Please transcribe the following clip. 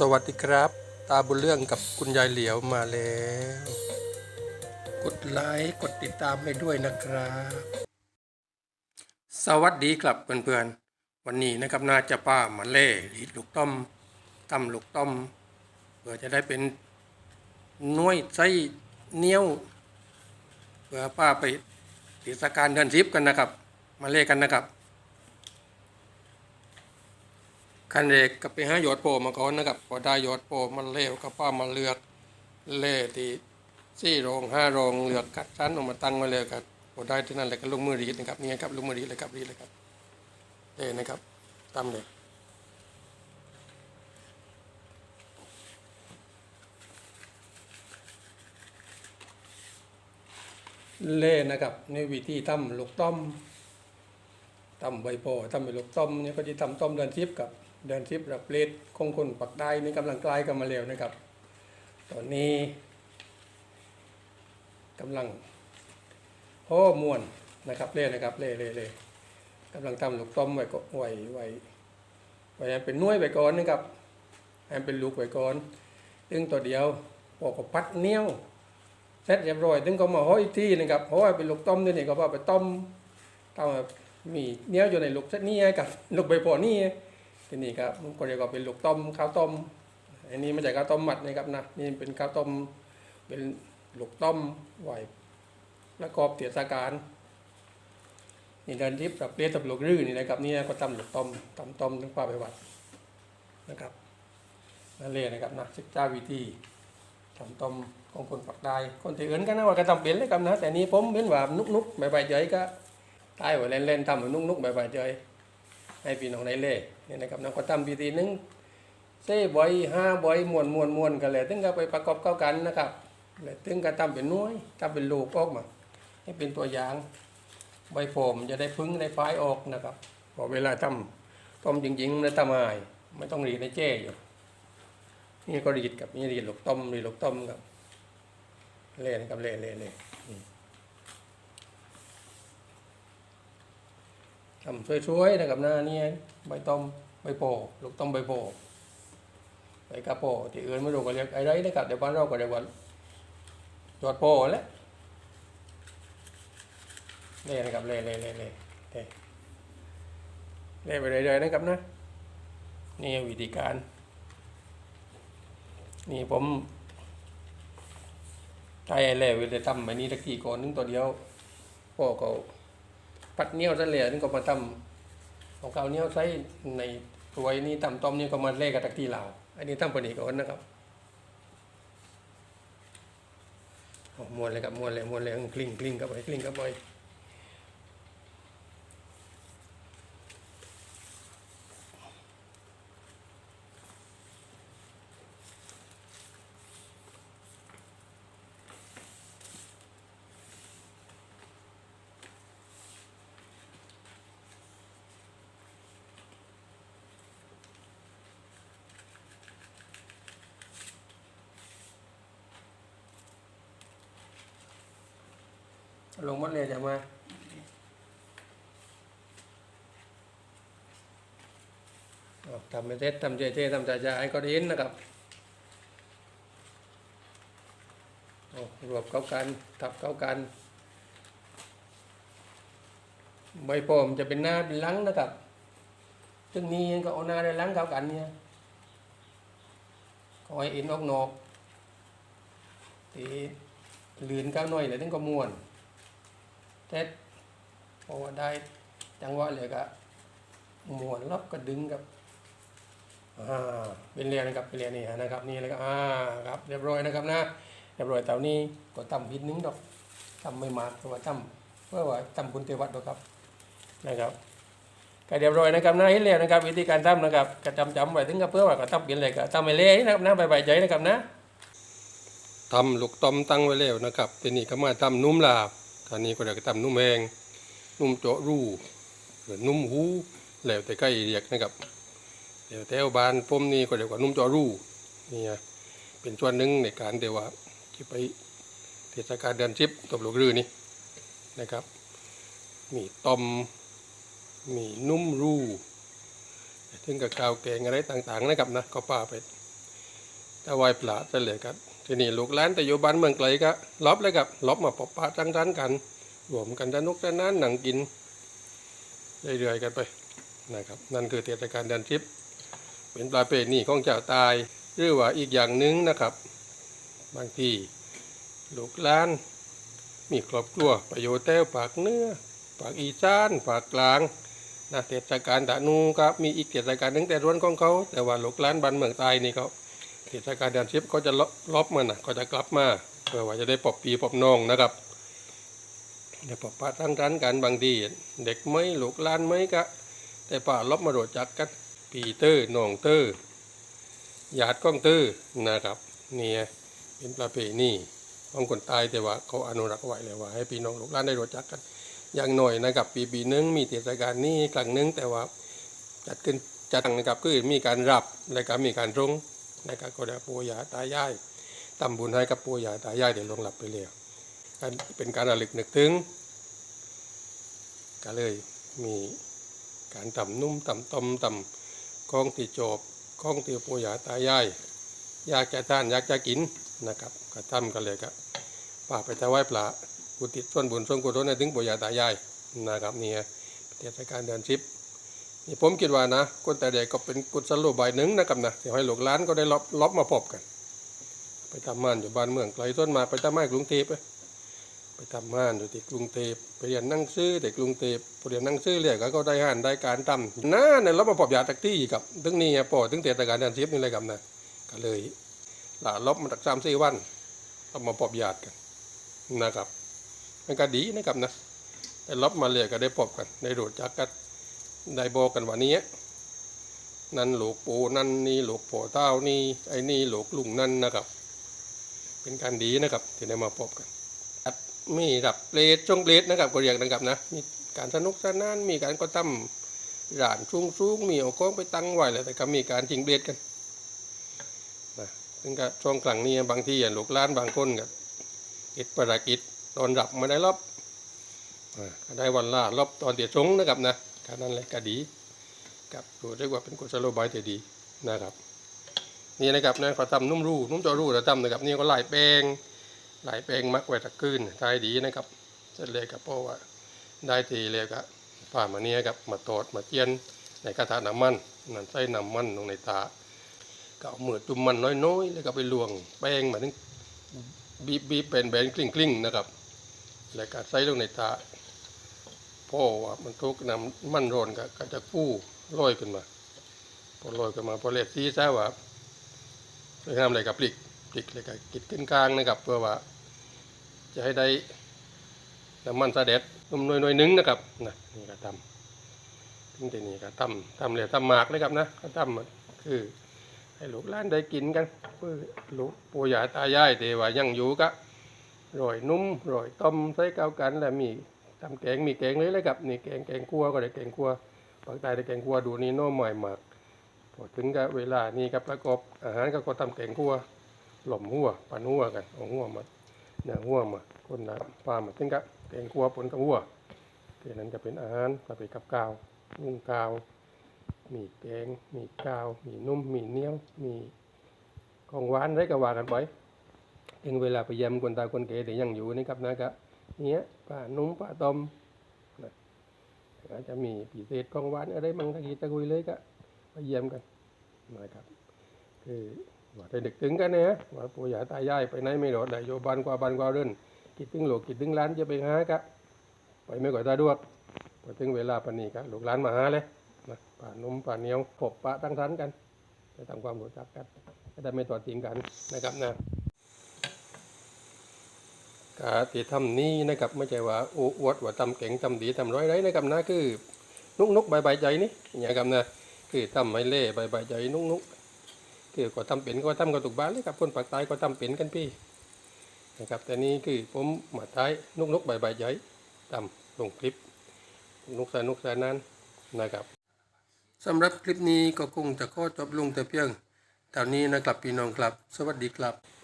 สวัสดีครับ ตาบุญเรื่องกับคุณยายเหลียวมาแล้ว กดไลค์กดติดตามให้ด้วยนะครับ สวัสดีครับเพื่อนๆ วันนี้นะครับน่าจะป้ามาเล่รีดลูกต้อมตำลูกต้อมเพื่อจะได้เป็นน้วยไส้เนี้ยวเพื่อป้าไปเทศกาลเดือนสิบกันนะครับ มาเล่กันนะครับ คันเด็กก็ไปหายอดโปมาก่อนนะครับพอได้ยอดโปมันเล้วก็ป้ามาเลือกเล่ที่สี่โรงห้าโรงเลือกกัดชั้นออกมาตั้งไว้เลยครับพอได้ที่นั่นเลยก็ลงมือรีดนะครับนี่ไงครับลงมือรีดเลยครับรีดเลยครับเล่นะครับตามเลยเล่นะครับในวิธีทำลูกต้อมตำใบโพตำใบลูกต้มเนี่ยก็จะตำต้มเดือนทิพย์กับ เดือนทิพย์แบบเลดคงคนปักได้นี่กำลังกลายกันมาเร็วนะครับ ตอนนี้กำลังโอ้มวนนะครับเล่นะครับเล่เล่เล่กำลังตำลูกต้มไว้ก็ไว้ไว้ไว้เป็นน้วยไว้ก่อนนะครับให้เป็นลูกไว้ก่อนตึงตัวเดียวปอกกับพัดเนี้ยวเสร็จเรียบร้อยตึงก็มาห้อยที่นะครับห้อยเป็นลูกต้มนี่นี่ก็ว่าไปต้มต้มมีเนี้ยอยู่ในลูกเส้นนี้กับลูกใบโพนี่ ทีนี้ครับมันก็เรียกว่าเป็นลูกต้มข้าวต้ม อันนี้ไม่ใช่ข้าวต้มมัดนะครับนะนี่เป็นข้าวต้มเป็นลูกต้มไหวประกอบเตียสการนี่เดินทิพย์กับเรียกตับลูกรื่อนี่นะครับนี่ก็ตำลูกต้มตำต้มทั้งป้าไปวัดนะครับนั่นเลยนะครับนะศึกษาวิธีทำต้มของคนปักได้คนที่อื่นก็น่าว่าก็ทำเป็นเลยครับนะแต่นี้ผมเป็นว่านุกๆใบๆเฉยก็ใต้ไว้เล่นๆทำให้นุ่กๆใบเจย ให้พี่น้องได้เล่นี่นะครับน้องก็ทำพิธีหนึ่งเซ่บอยห้าบอยมวนมวนมวนกันเลยถึงก็ไปประกอบเข้ากันนะครับแล้วถึงก็ทำเป็นน้วยทำเป็นลูกออกมา ให้เป็นตัวอย่างใบโฟมจะได้พึ่งได้ไฟออกนะครับพอเวลาทำต้มจริงๆแล้วทำหายไม่ต้องรีดในเจ้อยู่นี่ก็รีดกับนี่รีดลูกต้มรีดลูกต้มครับเล่นะครับเล่เล่เล่ ทำช่วยๆนะครับหน้านี่ใบต้มใบโพลูกต้มใบโพใบกระโพที่อื่นไม่รู้ก็เรียกไอะไรนะครับเดี๋ยวบ้านเราก็เรียกว่าจอดโพแหล้วเล่นะครับเล่เล่เล่เล่เล่ไปเรื่อยๆนะครับนะนี่วิธีการ นี่ผมใจเล่เวลาทำแบบนี้ตะกี้ก่อนนึงตัวเดียวพ่อก็ ปัดเนี้ยวซะเลยนี่ก็มาทำของเก่าเนี้ยวใช้ในตัวยนี้ตำต้มนี่ก็มาเล่กับตะกี้เหลาอันนี้ทำปนีกอนนะครับโอ้มวนเลยครับมวนเลยมวนเลยกลิ้งกลิ้งกับไปกลิ้งกับไป ลงหมดเลยจะมาทำไปเซ็ตทำเจ๊ๆทำจ่าๆให้ก็ดินนะครับรวบเข้ากันทับเข้ากันใบโปมจะเป็นหน้าเป็นหลังนะครับซึ่งนี้ก็เอาหน้าได้หลังเข้ากันเนี่ยก็ให้อินออกนอกตีลื่นก้าวหน่อยเลยถึงก็ม่วน เท็ดพอได้จังหวะเลยก็ม้วนรับก็ดึงกับอ่าเป็นเรียนนะครับเป็นเรียนนี่นะครับนี่เลยก็อ่าครับเรียบร้อยนะครับนะเรียบร้อยแต่นี้ก็ตำพิษนึงดอกตำไม่มากเพราะว่าตำเพื่อว่าตำบุญเทวัดดอกครับนะครับก็เรียบร้อยนะครับนะเห็นแล้วนะครับวิธีการทำนะครับก็จำจำไว้ถึงกับเพื่อว่าก็ตำเป็นอะไรก็ตำไปเลยนะครับนะใบๆใจนะครับนะทำลูกต้มตั้งไว้แล้วนะครับทีนี้ก็มาทำนุ่มลาบ ตอนนี้ก็เรียกตำนุ่มแหงนุ่มเจาะรูหรือนุ่มหูแล้วแต่ใกล้เรียกนะครับเดี๋ยวแถวบ้านผมนี่ก็เรียกว่านุ่มเจาะรูนี่ไงเป็นส่วนหนึ่งในการเดี๋ยวว่าที่ไปเทศกาลเดือนชิปตบลูกรือนี่นะครับ มีต้มมีนุ่มรูถึงกับกาวแกงอะไรต่างๆนะครับนะก็ป้าไปแต่ไหวปลาจะเหลยครับ ทีนี้ลูกหลานแต่อยู่บ้านเมืองไกลก็ลบเลยครับลบมาปบปะจังทันกันรวมกันสนุกสนานหนังกินเรื่อยๆกันไปนะครับนั่นคือเทศกาลเดือนทิพย์เป็นประเพณีของเจ้าตายหรือว่าอีกอย่างหนึ่งนะครับ บางทีลูกหลาน มีครอบครัวไปอยู่แต้วปากเนื้อปากอีสานปากกลางนะเทศกาลตะนูครับมีอีกเทศกาลหนึ่งแต่ร้วนของเขา แต่ว่าลูกหลานบ้านเมืองใต้นี่เขา เทศกาลเดือนสิบเขาจะลบลบมันนะเขาจะกลับมาเพื่อว่าจะได้ปอบปีปอบน้องนะครับเดี๋ยวปอบปะทั้งรันกันบางทีเด็กไม่ลูกหลานไม่ก็แต่ป่าล็อบมาโดดจักกันปีเตอร์น้องเตอร์ญาติก้องเตอร์นะครับเนี่ยเป็นประเพณีของคนตายแต่ว่าเขาอนุรักษ์ไว้เลยว่า ให้พี่น้องลูกหลานได้รู้จักกัน อย่างหน่อยนะครับปีปีหนึงมีเทศกาลนี้ครั้งหนึงแต่ว่าจัดขึ้นจัดนะครับคือมีการรับและก็มีการรง นะครับก็ได้ปู่ย่าตายายทำบุญให้กับปู่ย่าตายายเดี๋ยวลงหลับไปแล้วการเป็นการระลึกนึกถึง ก็เลยมีการตำนุ่มตำต้มตำข้องที่จบข้องที่ปู่ย่าตายายอยากจะทานอยากจะกินนะครับก็ทำกันเลยครับป่าไปถวายปลากุฏิส่วนบุญส่วนกุศลในถึงปุญญาตายายนะครับเนี่ยเทศกาลเดือนสิบ นี่ผมคิดว่านะคนแต่เด็กก็เป็นกุศโลบายหนึ่งนะครับนะเดี๋ยวให้หลวงล้านก็ได้ลบลบมาพบกัน ไปทำงานอยู่บ้านเมืองไกลต้นมาไปทำงานกรุงเทพไปไปทำงานอยู่ที่กรุงเทพไปเรียนนั่งซื้อเด็กกรุงเทพพอเรียนนั่งซื้อเรียกก็ได้หานได้การทำน้าเนี่ยลบมาพบยาตักที่กับถึงนี่ปอถึงเทศกาลเดือนสิบนี่เลยครับนะก็เลยหลาลบมาจากสามสี่วันเอามาปอบญาติกันนะครับมันก็ดีนะครับนะได้ลบมาเลยก็ได้ปอบกันได้รู้จักกัน ได้บอกกันว่านี้นั่นหลูกปู่นั่นนี่หลูกโผเต้านี่ไอ้นี่หลูกลุงนั่นนะครับ เป็นการดีนะครับที่ได้มาพบกันดับมีรับเปรตช่วงเปรตนะครับก็เรียกนะครับนะมีการสนุกสนานมีการก็ตั้มร้านชุ่งซุงมีเอาของไปตั้งไว้เลยแต่ก็มีการจิงเปรตกันนะซึ่งก็ช่วงกลางนี้บางที่อย่างลูกล้านบางคนก็กิจประกิจตอนรับไม่ได้รอบอ่าได้วันละรอบตอนเดียวจงนะครับนะ กานั้นเลยก็ดีกับเรียกว่าเป็นกุศโลบายที่ดีนะครับ นี่นะครับนะเขาทำนุ่มรูนุ่มจอรูเราทำนะครับนี่ก็ลายแป้งลายแป้งมักไว้ตะคืนทายดีนะครับเสร็จเลยกับเพราะว่าได้ทีเลยก็ผ่ามาเนี่ยครับมาตอดมาเจียนในกระทะน้ำมันนั่นใส่น้ำมันลงในตาก็เอามือจุ่มมันน้อยๆ แล้วก็ไปลวงแป้งมาถึงบีบบีบเป็นแบนกลิ้งกลิ้งๆนะครับ แล้วก็ใส่ลงในตา พราะว่ามันทุกน้ำมันร้อนก็ก็จะฟูลอยขึ้นมา พอลอยขึ้นมาพอเล็ดซีซะว่าไปทำอะไรกับปลิกปลิกเลยก็กิดขึ้นกลางนะครับ เพื่อว่า จะให้ได้น้ำมันสะเด็ดนุ่มน้อยๆนึงนะครับนะนี่ก็ทำถึงที่นี่ก็ทำทำเลยทำหมากเลยครับนะก็ทำคือ ให้ลูกหลานได้กินกันเพื่อลูกปู่ย่าตายายเทว่ายังอยู่ก็รอยนุ่มรอยต้มใส่เกากันแล้วมี ทำแกงมีแกงเลยเลยครับนี่แกงแกงคั่วก็ได้แกงคั่วภาคใต้ได้แกงคั่วดูนี่โน้มใหม่หมากพอถึงกับเวลานี้ครับประกอบอาหารก็ก็ทำแกงคั่วหล่อมหัวปันหัวกันเอาหัวมาเนื้อหัวมาคนละปลามาถึงกับแกงคั่วปนกับหัวทีนั้นก็เป็นอาหารก็ไปกับกาวนุ่งกาว มีแกง มีกาว มีนุ่ม มีเนี้ยว มีของหวานอะไรก็ว่ากันไปถึงเวลาไปเยี่ยมคนตาคนเก๋เดี๋ยวยังอยู่นะครับนะครับ เนี้ยปลานุ่มปลาต้มนะอาจจะมีพิเศษของหวานอะไรบางทีตะกุยเลยก็ไปเยี่ยมกันนะครับ คือว่าได้ดึกถึงกันนะว่าปู่ย่าตายายไปไหนไม่รอดได้โยบานกว่าบานกว่าเดินคิดถึงโลวกคิดถึงร้านจะไปหากะไปไม่ก่อยตาดวกพอถึงเวลาปานนี้ก็ลูกหลานมาหาเลยนะป่านุ่มป่าเหนียวพบปะตั้งทันกันจะทำความรู้จักกันจะได้ไม่ต่อทิ้งกันนะครับนะ กาที่ทำนี้นะครับไม่ใช่ว่าโอ้อวดว่าทำเก่งทำดีทำร้อยไรนะครับนะคือนุกนุกใบใบใจนี่อย่างครับนะคือทำไม่เล่ใบใบใจนุกนุกคือก็ทำเป็นก็ทำก็ถูกบ้านเลยครับคนปากใต้ก็ทำเป็นกันพี่นะครับแต่นี้คือผมมาท้ายนุกนุกใบใบใจทำลงคลิปนุกสนุกสนานนะครับสำหรับคลิปนี้ก็คงจะข้อจบลงแต่เพียงเท่านี้นะครับพี่น้องครับ สวัสดีครับ